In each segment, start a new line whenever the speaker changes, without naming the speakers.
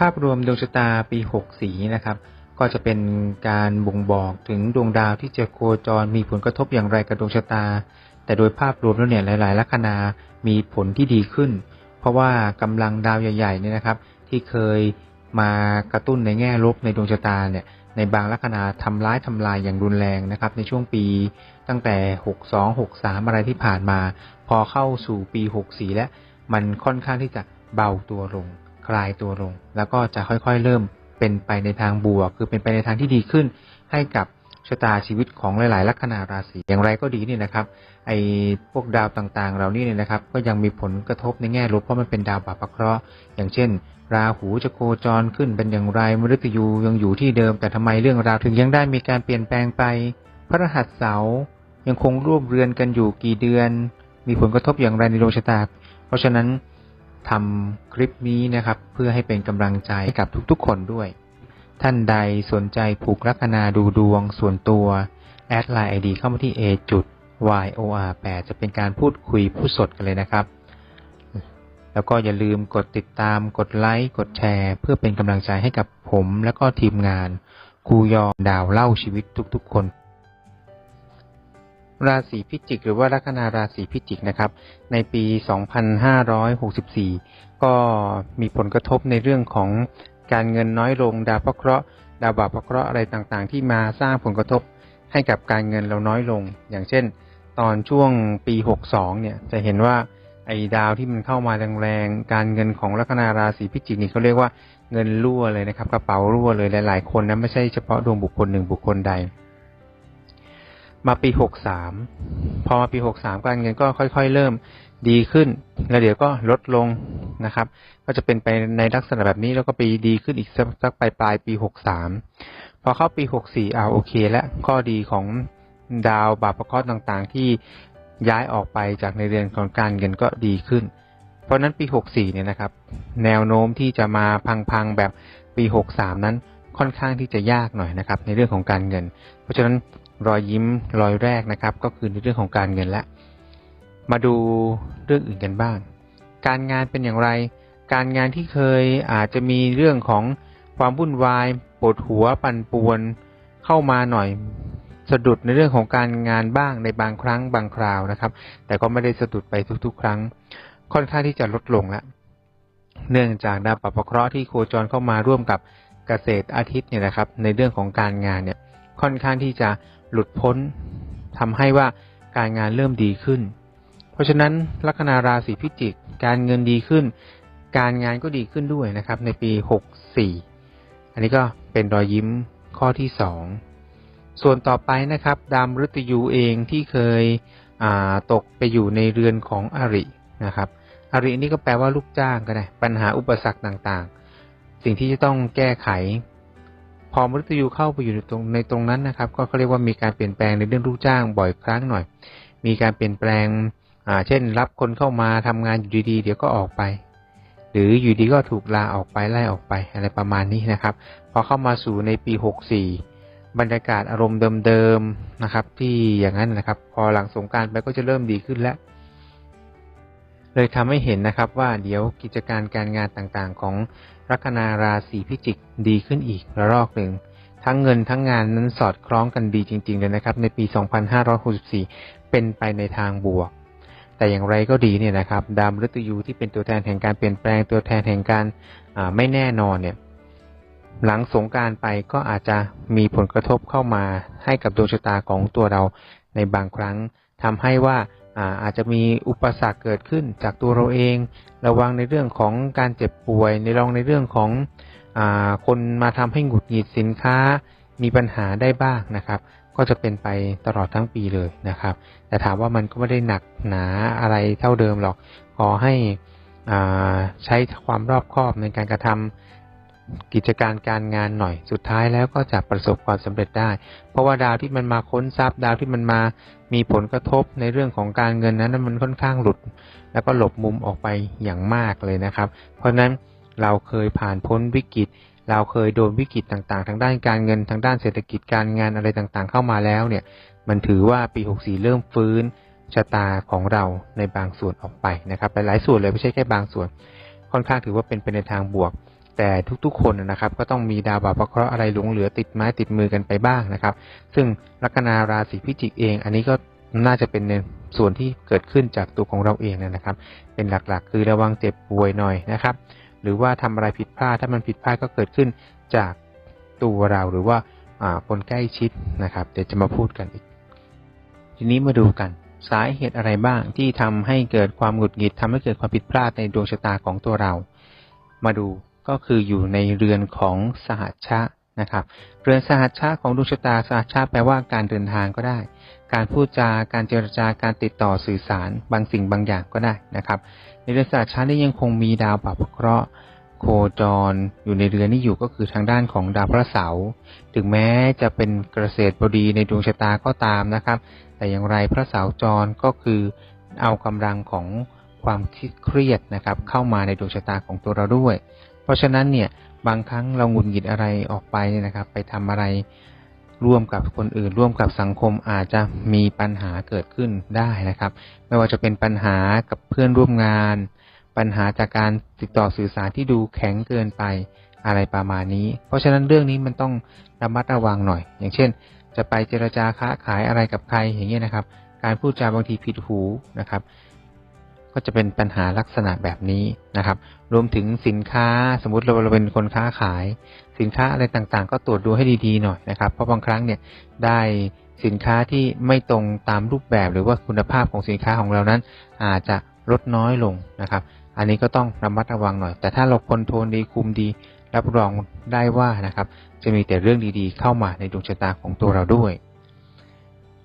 ภาพรวมดวงชะตาปี 64 นะครับ ก็จะเป็นการบ่งบอกถึงดวงดาวที่จะโคจรมีผลกระทบอย่างไรกับดวงชะตา แต่โดยภาพรวมแล้วเนี่ยหลาย ๆ ลัคนามีผลที่ดีขึ้น เพราะว่ากำลังดาวใหญ่ๆเนี่ยนะครับ ที่เคยมากระตุ้นในแง่ลบในดวงชะตาเนี่ยในบางลัคนาทำร้ายทำลายอย่างรุนแรงนะครับ ในช่วงปีตั้งแต่ 62 63 อะไรที่ผ่านมา พอเข้าสู่ปี 64 และมันค่อนข้างที่จะเบาตัวลง คลายตัวลง แล้วก็จะค่อยๆ เริ่มเป็นไปในทางบวก คือเป็นไปในทางที่ดีขึ้น ให้กับชะตาชีวิตของหลาย ๆ ลัคนาราศีอย่างไรก็ดีเนี่ยนะครับ ไอ้พวกดาวต่างๆ เหล่านี้เนี่ยนะครับ ก็ยังมีผลกระทบในแง่ลบเพราะมันเป็นดาวบาปเคราะห์อย่างเช่น ราหูจะโคจรขึ้นเป็นอย่างไรมฤตยูยังอยู่ที่เดิม แต่ทำไมเรื่องราวถึงยังได้มีการเปลี่ยนแปลงไป พระรหัสเสายังคงร่วมเรือนกันอยู่กี่เดือน มีผลกระทบอย่างไรในดวงชะตา เพราะฉะนั้น ทำคลิปนี้นะครับ เพื่อให้เป็นกำลังใจให้กับทุกๆ คนด้วย ท่านใดสนใจผูกลัคนาดูดวงส่วนตัวแอดไลน์ไอดีเข้ามาที่ a จุด yor 8 จะเป็นการพูดคุยพูดสดกันเลยนะครับ แล้วก็อย่าลืมกดติดตามกดไลค์กดแชร์ เพื่อเป็นกำลังใจให้กับผม และก็ทีมงานครูยอมดาวเล่าชีวิตทุกๆคน ราศีพิจิก หรือว่าลัคนาราศีพิจิกนะครับ ในปี 2564 ก็มีผลกระทบในเรื่องของการเงินน้อยลง ดาวพระเคราะห์ดาวบาปพระเคราะห์อะไรต่างๆ ที่มาสร้างผลกระทบให้กับการเงินเราน้อยลง อย่างเช่น ตอนช่วงปี 62 เนี่ยจะเห็นว่าไอ้ดาวที่มันเข้ามาแรงๆ การเงินของลัคนาราศีพิจิกนี่เขาเรียกว่าเงินรั่วเลยนะครับ กระเป๋ารั่วเลยหลายๆคนนะไม่ใช่เฉพาะดวงบุคคลหนึ่งบุคคลใด มาปี63พอมาปี63การเงินก็ค่อย ๆ เริ่มดีขึ้น แล้วเดี๋ยวก็ลดลงนะครับ ก็จะเป็นไปในลักษณะแบบนี้แล้วก็ไปดีขึ้นอีกสักปลายปลายปี63พอเข้าปี64เอาโอเค และข้อดีของดาวบาปประเคราะห์ต่างๆ ที่ย้ายออกไปจากในเรือนของการเงินก็ดีขึ้น เพราะนั้นปี 64 เนี่ยนะครับ แนวโน้มที่จะมาพังๆแบบปี 63 นั้นค่อนข้างที่จะยากหน่อยนะครับ ในเรื่องของการเงิน เพราะฉะนั้น รอยยิ้มรอยแรกนะครับ ก็คือในเรื่องของการเงินและมาดูเรื่องอื่นกันบ้าง การงานเป็นอย่างไร การงานที่เคยอาจจะมีเรื่องของความวุ่นวายปวดหัวปั่นป่วนเข้ามาหน่อยสะดุดในเรื่องของการงานบ้างในบางครั้งบางคราวนะครับ แต่ก็ไม่ได้สะดุดไปทุกๆ ครั้ง ค่อนข้างที่จะลดลงแล้วเนื่องจากดาวปรับเคราะห์ที่โคจรเข้ามาร่วมกับเกษตรอาทิตย์เนี่ยนะครับ ในเรื่องของการงานเนี่ยค่อนข้างที่จะ หลุดพ้นทำให้ว่าการงานเริ่มดีขึ้น เพราะฉะนั้นลัคนาราศีพิจิก การเงินดีขึ้น การงานก็ดีขึ้นด้วยนะครับ ในปี 64 อันนี้ก็เป็นรอยยิ้มข้อที่ 2 ส่วนต่อไปนะครับ ดามฤตยูเองที่เคยตกไปอยู่ในเรือนของอรินะครับอรินี่ก็แปลว่าลูกจ้างก็ได้ปัญหาอุปสรรคต่างๆ สิ่งที่จะต้องแก้ไข พอมฤตยูเข้าไปอยู่ในตรงในตรงนั้นนะครับ ก็เขาเรียกว่ามีการเปลี่ยนแปลงในเรื่องลูกจ้างบ่อยครั้งหน่อย มีการเปลี่ยนแปลงอ่าเช่น รับคนเข้ามาทำงานอยู่ดีๆ เดี๋ยวก็ออกไป หรืออยู่ดีก็ถูกลาออกไปไล่ออกไปอะไรประมาณนี้นะครับ พอเข้ามาสู่ในปี 64 บรรยากาศอารมณ์เดิมๆนะครับ ที่อย่างนั้นนะครับ พอหลังสงการไปก็จะเริ่มดีขึ้นแล้ว เลยทำให้เห็นนะครับว่าเดี๋ยวกิจการการงานต่างๆ ของลัคนาราศีพิจิกดีขึ้นอีกระลอกหนึ่งทั้งเงินทั้งงานนั้นสอดคล้องกันดีจริง ๆ เลยนะครับ ในปี 2564 เป็นไปในทางบวก แต่อย่างไรก็ดีเนี่ยนะครับ ดาวมฤตยูที่เป็นตัวแทนแห่งการเปลี่ยนแปลงตัวแทนแห่งการไม่แน่นอนเนี่ย หลังสงการไปก็อาจจะมีผลกระทบเข้ามาให้กับดวงชะตาของตัวเราในบางครั้งทำให้ว่า อาจจะมีอุปสรรคเกิดขึ้นจากตัวเราเอง ระวังในเรื่องของการเจ็บป่วย ในรองในเรื่องของอคนมาทำให้หงุดหงิดสินค้า มีปัญหาได้บ้างนะครับ ก็จะเป็นไปตลอดทั้งปีเลยนะครับ แต่ถามว่ามันก็ไม่ได้หนักหนาอะไรเท่าเดิมหรอก ขอให้ใช้ความรอบคอบในการกระทำ กิจการการงานหน่อย สุดท้ายแล้วก็จะประสบความสำเร็จได้ เพราะว่าดาวที่มันมาค้นทรัพย์ดาวที่มันมามีผลกระทบในเรื่องของการเงินนั้นมันค่อนข้างหลุด แล้วก็หลบมุมออกไปอย่างมากเลยนะครับ เพราะนั้นเราเคยผ่านพ้นวิกฤต เราเคยโดนวิกฤตต่างๆ ทางด้านการเงินทางด้านเศรษฐกิจการงานอะไรต่างๆ เข้ามาแล้วเนี่ย มันถือว่าปี 64 เริ่มฟื้นชะตาของเราในบางส่วนออกไปนะครับหลายๆส่วนเลยไม่ใช่แค่บางส่วน ค่อนข้างถือว่าเป็นไปในทางบวก แต่ทุกๆคนนะครับ ก็ต้องมีดาวบาปเคราะห์อะไรหลงเหลือติดไม้ติดมือกันไปบ้างนะครับ ซึ่งลัคนาราศีพิจิกเอง อันนี้ก็น่าจะเป็นในส่วนที่เกิดขึ้นจากตัวของเราเองนะครับ เป็นหลักๆ คือระวังเจ็บป่วยหน่อยนะครับ หรือว่าทำอะไรผิดพลาดถ้ามันผิดพลาดก็เกิดขึ้นจากตัวเราหรือว่าคนใกล้ชิดนะครับ เดี๋ยวจะมาพูดกันอีก ทีนี้มาดูกันสาเหตุอะไรบ้างที่ทำให้เกิดความหงุดหงิดทำให้เกิดความผิดพลาดในดวงชะตาของตัวเรา มาดู ก็คืออยู่ในเรือนของสหัชชะนะครับ เรือนสหัชชะของดวงชะตาสหัชชะแปลว่าการเดินทางก็ได้ การพูดจาการเจรจาการติดต่อสื่อสารบางสิ่งบางอย่างก็ได้นะครับ ในเรือนสหัชชะนี้ยังคงมีดาวปรับเคราะห์โคจรอยู่ในเรือนนี้อยู่ก็คือทางด้านของดาวพระเสาร์ถึงแม้จะเป็นเกษตรบดีในดวงชะตาก็ตามนะครับ แต่อย่างไรพระเสาร์จรก็คือเอากำลังของความคิดเครียดนะครับเข้ามาในดวงชะตาของตัวเราด้วย ราะฉะนั้นเนี่ยบางครั้งเราหงุดหงิดอะไรออกไปนะครับ ไปทำอะไรร่วมกับคนอื่น ร่วมกับสังคมอาจจะมีปัญหาเกิดขึ้นได้นะครับ ไม่ว่าจะเป็นปัญหากับเพื่อนร่วมงาน ปัญหาจากการติดต่อสื่อสารที่ดูแข็งเกินไปอะไรประมาณนี้ เพราะฉะนั้นเรื่องนี้มันต้องระมัดระวังหน่อย อย่างเช่น จะไปเจรจาค้าขายอะไรกับใครอย่างเงี้ยนะครับ การพูดจาบางทีผิดหูนะครับ ก็จะเป็นปัญหาลักษณะแบบนี้นะครับ รวมถึงสินค้าสมมติเราเราเป็นคนค้าขาย สินค้าอะไรต่างๆ ก็ตรวจดูให้ดีๆหน่อยนะครับ เพราะบางครั้งเนี่ยได้สินค้าที่ไม่ตรงตามรูปแบบหรือว่าคุณภาพของสินค้าของเรานั้น อาจจะลดน้อยลงนะครับ อันนี้ก็ต้องระมัดระวังหน่อย แต่ถ้าเราคอนโทรลดีคุมดี รับรองได้ว่านะครับ จะมีแต่เรื่องดีๆ เข้ามาในดวงชะตาของตัวเราด้วย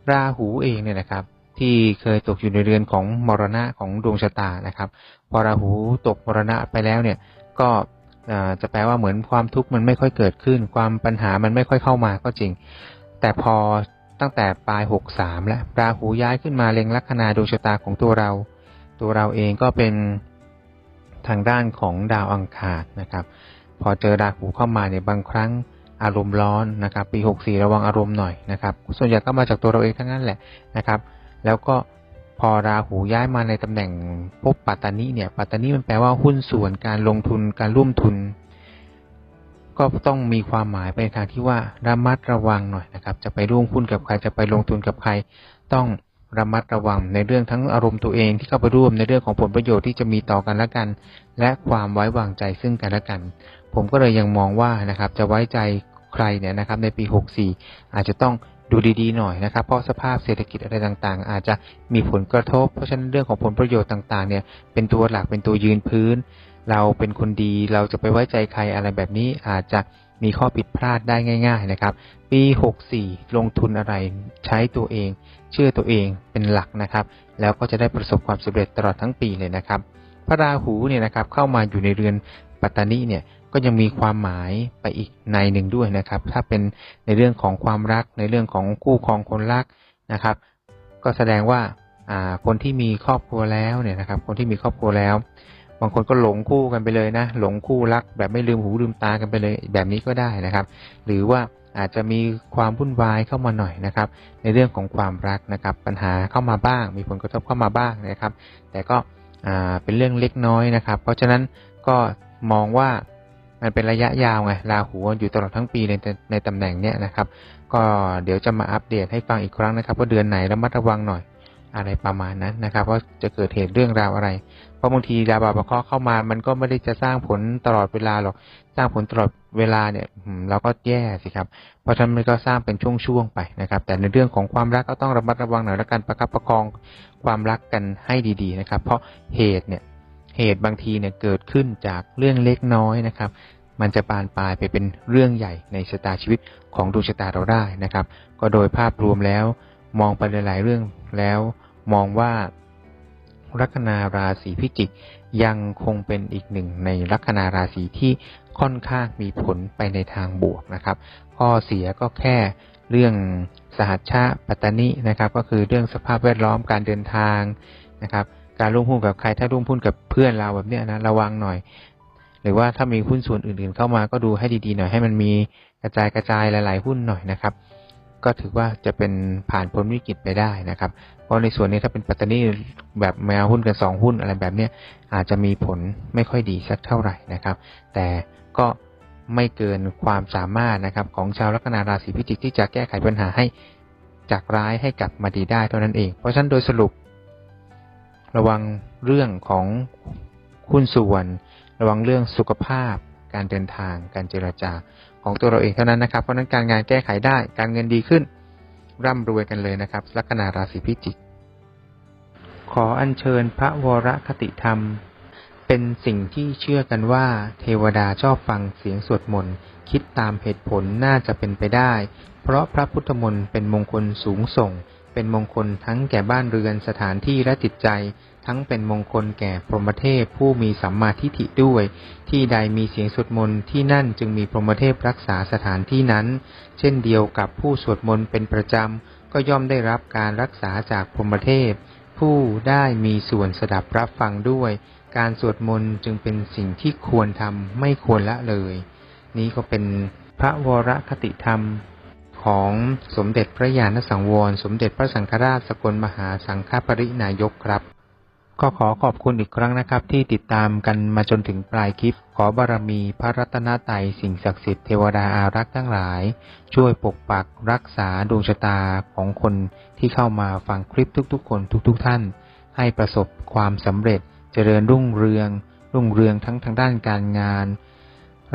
ราหูเองเนี่ยนะครับ ที่เคยตกอยู่ในเรือนของมรณะของดวงชะตานะครับ พอราหูตกมรณะไปแล้วเนี่ยก็จะแปลว่าเหมือนความทุกข์มันไม่ค่อยเกิดขึ้น ความปัญหามันไม่ค่อยเข้ามาก็จริง แต่พอตั้งแต่ปลายหกสามแล้วราหูย้ายขึ้นมาเล็งลัคนาดวงชะตาของตัวเรา ตัวเราเองก็เป็นทางด้านของดาวอังคารนะครับ พอเจอราหูเข้ามาเนี่ยบางครั้งอารมณ์ร้อนนะครับ ปี 64 ระวังอารมณ์หน่อยนะครับ ส่วนใหญ่ก็มาจากตัวเราเองทั้งนั้นแหละนะครับ แล้วก็พอราหูย้ายมาในตำแหน่งพบปัตตานีเนี่ย ปัตตานีมันแปลว่าหุ้นส่วนการลงทุนการร่วมทุน ก็ต้องมีความหมายไปในทางที่ว่าระมัดระวังหน่อยนะครับ จะไปร่วมหุ้นกับใครจะไปลงทุนกับใคร ต้องระมัดระวังในเรื่องทั้งอารมณ์ตัวเองที่เข้าไปร่วมในเรื่องของผลประโยชน์ที่จะมีต่อกันและกัน และความไว้วางใจซึ่งกันและกัน ผมก็เลยยังมองว่านะครับ จะไว้ใจใครเนี่ยนะครับ ในปี 64 อาจจะต้อง ดูดีๆหน่อยนะครับ เพราะสภาพเศรษฐกิจอะไรต่างๆ อาจจะมีผลกระทบ เพราะฉะนั้นเรื่องของผลประโยชน์ต่างๆ เนี่ย เป็นตัวหลักเป็นตัวยืนพื้น เราเป็นคนดีเราจะไปไว้ใจใครอะไรแบบนี้อาจจะมีข้อผิดพลาดได้ง่าย ๆนะครับ ปี 64 ลงทุนอะไรใช้ตัวเอง เชื่อตัวเองเป็นหลักนะครับ แล้วก็จะได้ประสบความสำเร็จตลอดทั้งปีเลยนะครับ พระราหูเนี่ยนะครับเข้ามาอยู่ในเรือนปัตตานีเนี่ย ก็ยังมีความหมายไปอีกในหนึ่งด้วยนะครับ ถ้าเป็นในเรื่องของความรักในเรื่องของคู่ครองคนรักนะครับ ก็แสดงว่าคนที่มีครอบครัวแล้วเนี่ยนะครับ คนที่มีครอบครัวแล้ว บางคนก็หลงคู่กันไปเลยนะ หลงคู่รัก แบบไม่ลืมหูลืมตากันไปเลยแบบนี้ก็ได้นะครับ หรือว่าอาจจะมีความวุ่นวายเข้ามาหน่อยนะครับ ในเรื่องของความรักนะครับ ปัญหาเข้ามาบ้าง มีผลกระทบเข้ามาบ้างนะครับ แต่ก็เป็นเรื่องเล็กน้อยนะครับ เพราะฉะนั้นก็มองว่า มันเป็นระยะยาวไงราหูอยู่ตลอดทั้งปีในในตำแหน่งเนี้ยนะครับ ก็เดี๋ยวจะมาอัปเดตให้ฟังอีกครั้งนะครับว่าเดือนไหนระมัดระวังหน่อยอะไรประมาณนั้นนะครับว่าจะเกิดเหตุเรื่องราวอะไร เพราะบางทีดาวบาปเคราะห์เข้ามา มันก็ไม่ได้จะสร้างผลตลอดเวลาหรอกสร้างผลตลอดเวลาเนี่ยเราก็แย่สิครับ เพราะฉะนั้นมันก็สร้างเป็นช่วงๆไปนะครับ แต่ในเรื่องของความรักก็ต้องระมัดระวังหน่อยและการประคับประคองความรักกันให้ดีๆนะครับ เพราะเหตุเนี่ย เหตุบางทีเนี่ยเกิดขึ้นจากเรื่องเล็กน้อยนะครับ มันจะปานปลายไปเป็นเรื่องใหญ่ในชะตาชีวิตของดวงชะตาเราได้นะครับ ก็โดยภาพรวมแล้ว มองไปหลายๆเรื่องแล้วมองว่าลัคนาราศีพิจิกยังคงเป็นอีกหนึ่งในลัคนาราศีที่ค่อนข้างมีผลไปในทางบวกนะครับข้อเสียก็แค่เรื่องสหัชชะปัตตนินะครับ ก็คือเรื่องสภาพแวดล้อมการเดินทางนะครับ การร่วมหุ้นกับใคร ถ้าร่วมหุ้นกับเพื่อนเราแบบนี้นะระวังหน่อย หรือว่าถ้ามีหุ้นส่วนอื่นๆ เข้ามาก็ดูให้ดีๆหน่อยให้มันมีกระจายกระจายหลาย ๆ หุ้นหน่อยนะครับ ก็ถือว่าจะเป็นผ่านพ้นวิกฤตไปได้นะครับ เพราะในส่วนนี้ถ้าเป็นปัตตานีแบบแมวหุ้นกันสองหุ้นอะไรแบบเนี้ยอาจจะมีผลไม่ค่อยดีสักเท่าไหร่นะครับ แต่ก็ไม่เกินความสามารถนะครับของชาวลัคนาราศีพิจิกที่จะแก้ไขปัญหาให้จากร้ายให้กลับมาดีได้เท่านั้นเอง เพราะฉะนั้นโดยสรุป ระวังเรื่องของหุ้นส่วน ระวังเรื่องสุขภาพ การเดินทาง การเจรจา ของตัวเราเองเท่านั้นนะครับ เพราะฉะนั้นการงานแก้ไขได้ การเงินดีขึ้น ร่ำรวยกันเลยนะครับ ลัคนาราศีพิจิก ขออัญเชิญพระวรคติธรรม เป็นสิ่งที่เชื่อกันว่า เทวดาชอบฟังเสียงสวดมนต์ คิดตามเหตุผลน่าจะเป็นไปได้ เพราะพระพุทธมนต์เป็นมงคลสูงส่ง เป็นมงคลทั้งแก่บ้านเรือนสถานที่และจิตใจ ทั้งเป็นมงคลแก่พรหมเทพผู้มีสัมมาทิฏฐิด้วย ที่ใดมีเสียงสวดมนต์ที่นั่นจึงมีพรหมเทพรักษาสถานที่นั้น เช่นเดียวกับผู้สวดมนต์เป็นประจำ ก็ย่อมได้รับการรักษาจากพรหมเทพ ผู้ได้มีส่วนสดับรับฟังด้วย การสวดมนต์จึงเป็นสิ่งที่ควรทำไม่ควรละเลย นี้ก็เป็นพระวรคติธรรม ของสมเด็จพระญาณสังวร สมเด็จพระสังฆราชสกลมหาสังฆปรินายกครับ ก็ขอขอบคุณอีกครั้งนะครับ ที่ติดตามกันมาจนถึงปลายคลิป ขอบารมีพระรัตนตรัยสิ่งศักดิ์สิทธิ์เทวดาอารักษ์ทั้งหลาย ช่วยปกปักรักษาดวงชะตาของคนที่เข้ามาฟังคลิปทุกๆ คนทุก ๆ ท่าน ให้ประสบความสำเร็จเจริญรุ่งเรือง รุ่งเรืองทั้งทางด้านการงาน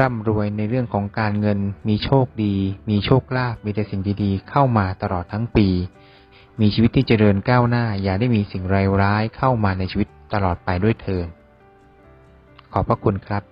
ร่ำรวยในเรื่องของการเงิน มีโชคดี มีโชคลาภมีแต่สิ่งดีๆ เข้ามาตลอดทั้งปี มีชีวิตที่เจริญก้าวหน้า อย่าได้มีสิ่งร้ายๆเข้ามาในชีวิตตลอดไปด้วยเถิดขอบพระคุณครับ